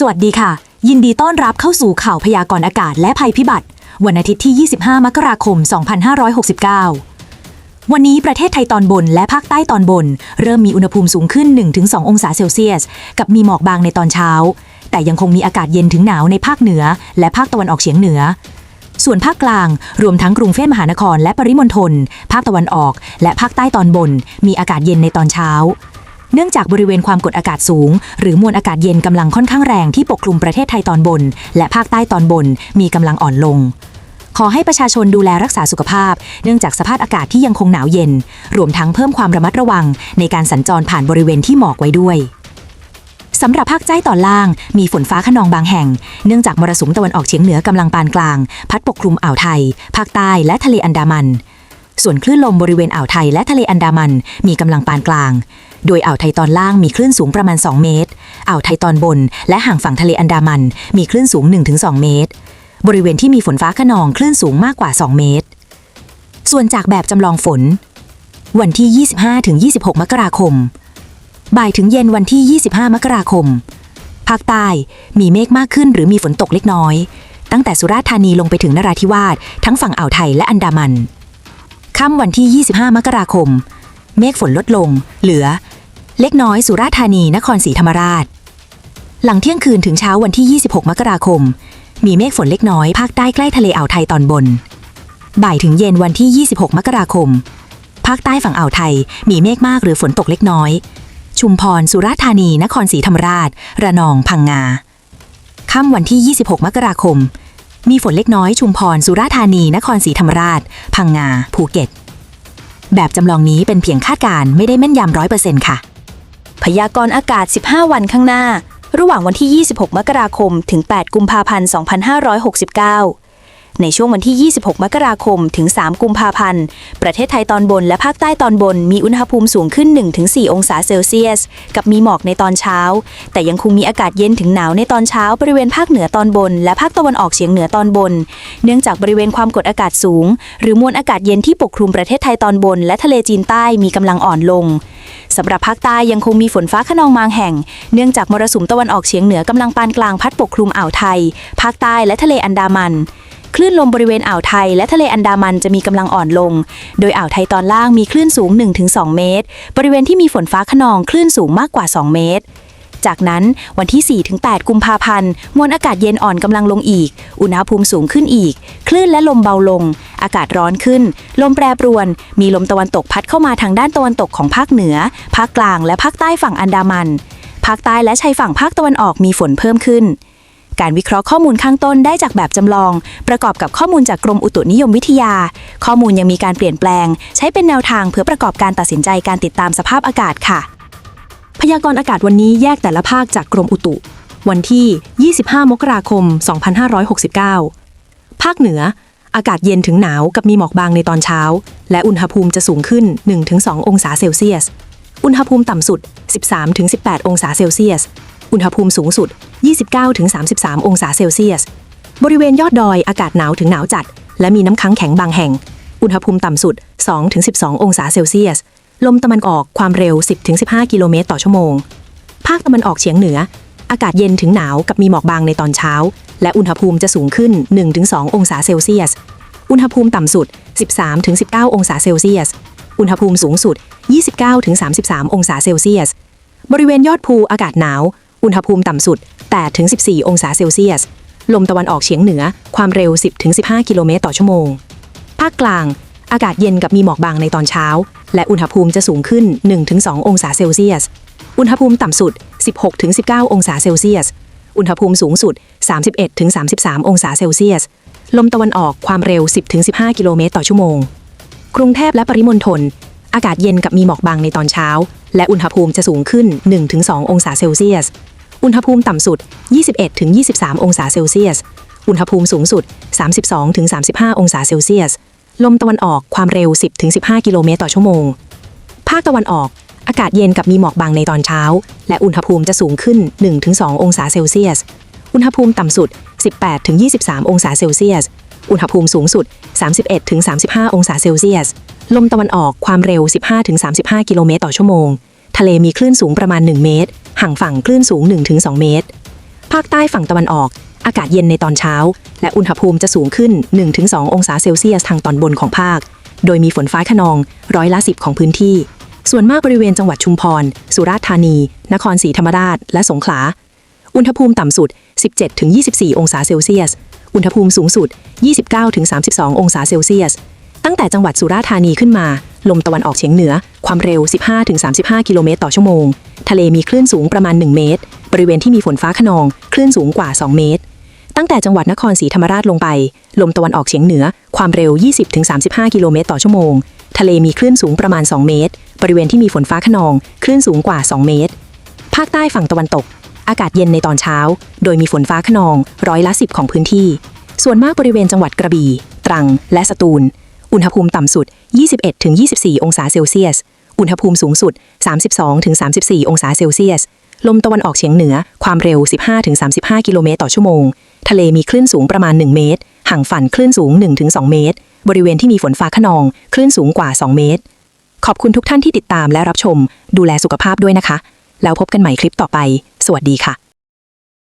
สวัสดีค่ะ ยินดีต้อนรับเข้าสู่ข่าวพยากรณ์อากาศและภัยพิบัติ วันอาทิตย์ที่ 25 มกราคม 2569 วันนี้ประเทศไทยตอนบนและภาคใต้ตอนบน เริ่มมีอุณหภูมิสูงขึ้น 1-2 องศาเซลเซียส กับมีหมอกบางในตอนเช้า แต่ยังคงมีอากาศเย็นถึงหนาวในภาคเหนือ และภาคตะวันออกเฉียงเหนือ ส่วนภาคกลาง รวมทั้งกรุงเทพมหานครและปริมณฑลภาคตะวันออก และภาคใต้ตอนบน มีอากาศเย็นในตอนเช้า เนื่องจากบริเวณความกดอากาศสูง หรือมวลอากาศเย็นกำลังค่อนข้างแรงที่ปกคลุมประเทศไทยตอนบน และภาคใต้ตอนบน มีกำลังอ่อนลง ขอให้ประชาชนดูแลรักษาสุขภาพ เนื่องจากสภาพอากาศที่ยังคงหนาวเย็น รวมทั้งเพิ่มความระมัดระวัง ในการสัญจรผ่านบริเวณที่หมอกไว้ด้วยสำหรับภาคใต้ตอนล่าง มีฝนฟ้าขนองบางแห่ง เนื่องจากมรสุมตะวันออกเฉียงเหนือกำลังปานกลาง พัดปกคลุมอ่าวไทย ภาคใต้และทะเลอันดามัน ส่วนคลื่นลมบริเวณอ่าวไทยและทะเลอันดามันมีกำลังปานกลาง โดยอ่าวไทยตอนล่างมีคลื่นสูงประมาณ 2 เมตร อ่าวไทยตอนบน และห่างฝั่งทะเลอันดามัน มีคลื่นสูง 1-2 เมตร บริเวณที่มีฝนฟ้าขนองคลื่นสูงมากกว่า 2 เมตร ส่วนจากแบบจำลองฝน วันที่ 25-26 มกราคม บ่ายถึงเย็นวันที่ 25 มกราคม ภาคใต้มีเมฆมากขึ้นหรือมีฝนตกเล็กน้อย ตั้งแต่สุราษฎร์ธานีลงไปถึงนราธิวาสทั้งฝั่งอ่าวไทยและอันดามัน ค่ำวันที่ 25 มกราคม เมฆฝนลดลง เหลือ เล็กน้อยสุราษฎร์ธานี นครศรีธรรมราช หลังเที่ยงคืนถึงเช้าวันที่ 26 มกราคม มีเมฆฝนเล็กน้อย ภาคใต้ใกล้ทะเลอ่าวไทยตอนบน บ่ายถึงเย็นวันที่ 26 มกราคม ภาคใต้ฝั่งอ่าวไทย มีเมฆมากหรือฝนตกเล็กน้อย ชุมพร สุราษฎร์ธานี นครศรีธรรมราช ระนอง พังงา ค่ำวันที่ 26 มกราคม มีฝนเล็กน้อยชุมพร สุราษฎร์ธานี นครศรีธรรมราช พังงา ภูเก็ต แบบจำลองนี้เป็นเพียงคาดการณ์ไม่ได้แม่นยำร้อยเปอร์เซ็นต์ค่ะ พยากรณ์อากาศ 15 วันข้างหน้า ระหว่างวันที่ 26 มกราคม ถึง 8 กุมภาพันธ์ 2569 ในช่วงวันที่ 26 มกราคม ถึง 3 กุมภาพันธ์ ประเทศไทยตอนบนและภาคใต้ตอนบน มีอุณหภูมิสูงขึ้น 1-4 องศาเซลเซียส กับมีหมอกในตอนเช้า แต่ยังคงมีอากาศเย็นถึงหนาวในตอนเช้าบริเวณภาคเหนือตอนบน และภาคตะวันออกเฉียงเหนือตอนบน เนื่องจากบริเวณความกดอากาศสูง หรือมวลอากาศเย็นที่ปกคลุมประเทศไทยตอนบน และทะเลจีนใต้มีกำลังอ่อนลงสำหรับภาคใต้ยังคงมีฝนฟ้าขนองบางแห่ง เนื่องจากมรสุมตะวันออกเฉียงเหนือกำลังปานกลางพัดปกคลุมอ่าวไทย ภาคใต้และทะเลอันดามัน คลื่นลมบริเวณอ่าวไทยและทะเลอันดามันจะมีกำลังอ่อนลง โดยอ่าวไทยตอนล่างมีคลื่นสูง 1-2 เมตร บริเวณที่มีฝนฟ้าขนองคลื่นสูงมากกว่า 2 เมตร จากนั้นวันที่ 4-8 กุมภาพันธ์ มวลอากาศเย็นอ่อนกำลังลงอีก อุณหภูมิสูงขึ้นอีก คลื่นและลมเบาลง อากาศร้อนขึ้น ลมแปรปรวน มีลมตะวันตกพัดเข้ามาทางด้านตะวันตกของภาคเหนือ ภาคกลาง และภาคใต้ฝั่งอันดามัน ภาคใต้และชายฝั่งภาคตะวันออกมีฝนเพิ่มขึ้น การวิเคราะห์ข้อมูลข้างต้นได้จากแบบจำลอง ประกอบกับข้อมูลจากกรมอุตุนิยมวิทยา ข้อมูลยังมีการเปลี่ยนแปลง ใช้เป็นแนวทางเพื่อประกอบการตัดสินใจการติดตามสภาพอากาศค่ะ พยากรณ์อากาศวันนี้แยกแต่ละภาคจากกรมอุตุ วันที่ 25 มกราคม 2569 ภาคเหนือ อากาศเย็นถึงหนาวกับมีหมอกบางในตอนเช้า และอุณหภูมิจะสูงขึ้น 1-2 องศาเซลเซียส อุณหภูมิต่ำสุด 13-18 องศาเซลเซียส อุณหภูมิสูงสุด 29-33 องศาเซลเซียส บริเวณยอดดอยอากาศหนาวถึงหนาวจัด และมีน้ำค้างแข็งบางแห่ง อุณหภูมิต่ำสุด 2-12 องศาเซลเซียส ลมตะวันออกความเร็ว 10-15 กิโลเมตรต่อชั่วโมง ภาคตะวันออกเฉียงเหนือ อากาศเย็นถึงหนาวกับมีหมอกบางในตอนเช้า และอุณหภูมิจะสูงขึ้น 1-2 องศาเซลเซียส อุณหภูมิต่ำสุด 13-19 องศาเซลเซียส อุณหภูมิสูงสุด 29-33 องศาเซลเซียส บริเวณยอดภูอากาศหนาว อุณหภูมิต่ำสุด 8-14 องศาเซลเซียส ลมตะวันออกเฉียงเหนือ ความเร็ว 10-15 กิโลเมตรต่อชั่วโมง ภาคกลาง อากาศเย็นกับมีหมอกบางในตอนเช้า และอุณหภูมิจะสูงขึ้น 1-2 องศาเซลเซียส อุณหภูมิต่ำสุด 16-19 องศาเซลเซียส อุณหภูมิสูงสุด 31-33 องศาเซลเซียส ลมตะวันออกความเร็ว 10-15 กิโลเมตรต่อชั่วโมง กรุงเทพและปริมณฑลอากาศเย็นกับมีหมอกบางในตอนเช้า และอุณหภูมิจะสูงขึ้น 1-2 องศาเซลเซียส อุณหภูมิต่ำสุด 21-23 องศาเซลเซียส อุณหภูมิสูงสุด 32-35 องศาเซลเซียส ลมตะวันออกความเร็ว 10-15 กิโลเมตรต่อชั่วโมง ภาคตะวันออก อากาศเย็นกับมีหมอกบางในตอนเช้า และอุณหภูมิจะสูงขึ้น 1-2 องศาเซลเซียส อุณหภูมิต่ำสุด 18-23 องศาเซลเซียส อุณหภูมิสูงสุด 31-35 องศาเซลเซียส ลมตะวันออกความเร็ว 15-35 กิโลเมตรต่อชั่วโมง ทะเลมีคลื่นสูงประมาณ 1 เมตร ห่างฝั่งคลื่นสูง 1-2 เมตร ภาคใต้ฝั่งตะวันออก อากาศเย็นในตอนเช้า และอุณหภูมิจะสูงขึ้น 1-2 องศาเซลเซียสทางตอนบนของภาค โดยมีฝนฟ้าขนองร้อยละ10ของพื้นที่ ส่วนมากบริเวณจังหวัดชุมพร สุราษฎร์ธานี นครศรีธรรมราช และสงขลา อุณหภูมิต่ำสุด 17-24 องศาเซลเซียส อุณหภูมิสูงสุด 29-32 องศาเซลเซียส ตั้งแต่จังหวัดสุราษฎร์ธานีขึ้นมา ลมตะวันออกเฉียงเหนือ ความเร็ว 15-35 กิโลเมตรต่อชั่วโมง ทะเลมีคลื่นสูงประมาณ 1 เมตร บริเวณที่มีฝนฟ้าขนอง คลื่นสูงกว่า 2 เมตร ตั้งแต่จังหวัดนครศรีธรรมราชลงไป ลมตะวันออกเฉียงเหนือ ความเร็ว 20-35 กิโลเมตรต่อชั่วโมง ทะเลมีคลื่นสูงประมาณ 2 เมตร บริเวณที่มีฝนฟ้าขนอง คลื่นสูงกว่า 2 เมตร ภาคใต้ฝั่งตะวันตก อากาศเย็นในตอนเช้า โดยมีฝนฟ้าขนอง ร้อยละ 10 ของพื้นที่ ส่วนมากบริเวณจังหวัดกระบี่ ตรัง และสตูล อุณหภูมิต่ำสุด 21-24 องศาเซลเซียส อุณหภูมิสูงสุด 32-34 องศาเซลเซียส ลมตะวันออกเฉียงเหนือ ความเร็ว 15-35 กิโลเมตรต่อชั่วโมง ทะเลมีคลื่นสูงประมาณ 1 เมตร ห่างฝั่งคลื่นสูง 1-2 เมตร บริเวณที่มีฝนฟ้าขนอง คลื่นสูงกว่า 2 เมตร ขอบคุณทุกท่านที่ติดตามและรับชม ดูแลสุขภาพด้วยนะคะ แล้วพบกันใหม่คลิปต่อไป สวัสดีค่ะ